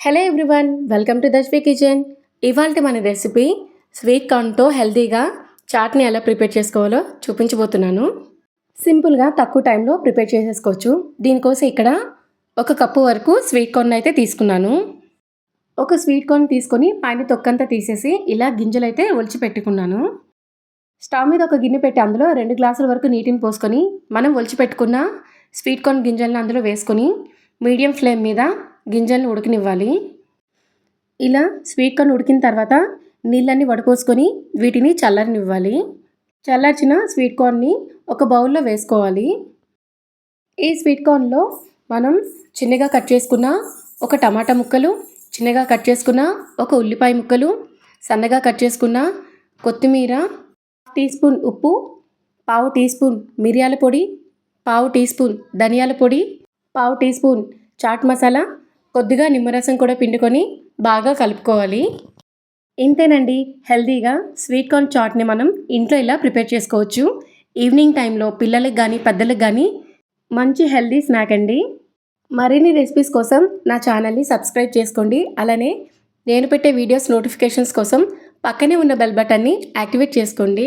Hello everyone welcome to Dashvi kitchen ఇవాళ మన recipe sweet కార్న్తో హెల్తీగా చాట్ని ఎలా ప్రిపేర్ చేసుకోవాలో చూపించబోతున్నాను. సింపుల్గా తక్కువ టైంలో ప్రిపేర్ చేసేసుకోవచ్చు. దీనికోసం ఇక్కడ ఒక కప్పు వరకు స్వీట్ కార్న్ అయితే తీసుకున్నాను. ఒక స్వీట్ కార్న్ తీసుకొని పైన తొక్కంతా తీసేసి ఇలా గింజలు అయితే ఒలిచి పెట్టుకున్నాను. స్టవ్ మీద ఒక గిన్నె పెట్టి అందులో రెండు గ్లాసుల వరకు నీటిని పోసుకొని మనం ఒలిచి పెట్టుకున్న స్వీట్ కార్న్ గింజలను అందులో వేసుకొని మీడియం ఫ్లేమ్ మీద గింజలను ఉడకనివ్వాలి. ఇలా స్వీట్ కార్న్ ఉడికిన తర్వాత నీళ్ళన్నీ వడపోసుకొని వీటిని చల్లారనివ్వాలి. చల్లార్చిన స్వీట్ కార్న్ని ఒక బౌల్లో వేసుకోవాలి. ఈ స్వీట్ కార్న్లో మనం చిన్నగా కట్ చేసుకున్న ఒక టమాటా ముక్కలు చిన్నగా కట్ చేసుకున్న ఒక ఉల్లిపాయ ముక్కలు సన్నగా కట్ చేసుకున్న కొత్తిమీర టీ స్పూన్ ఉప్పు పావు టీ స్పూన్ మిరియాల పొడి పావు టీ స్పూన్ ధనియాల పొడి పావు టీ స్పూన్ చాట్ మసాలా కొద్దిగా నిమ్మరసం కూడా పిండుకొని బాగా కలుపుకోవాలి. ఇంతేనండి హెల్తీగా స్వీట్ కార్న్ చాట్ని మనం ఇంట్లో ఇలా ప్రిపేర్ చేసుకోవచ్చు. ఈవినింగ్ టైంలో పిల్లలకు కానీ పెద్దలకు కానీ మంచి హెల్దీ స్నాక్ అండి. మరిన్ని రెసిపీస్ కోసం నా ఛానల్ని సబ్స్క్రైబ్ చేసుకోండి. అలానే నేను పెట్టే వీడియోస్ నోటిఫికేషన్స్ కోసం పక్కనే ఉన్న బెల్ బటన్ని యాక్టివేట్ చేసుకోండి.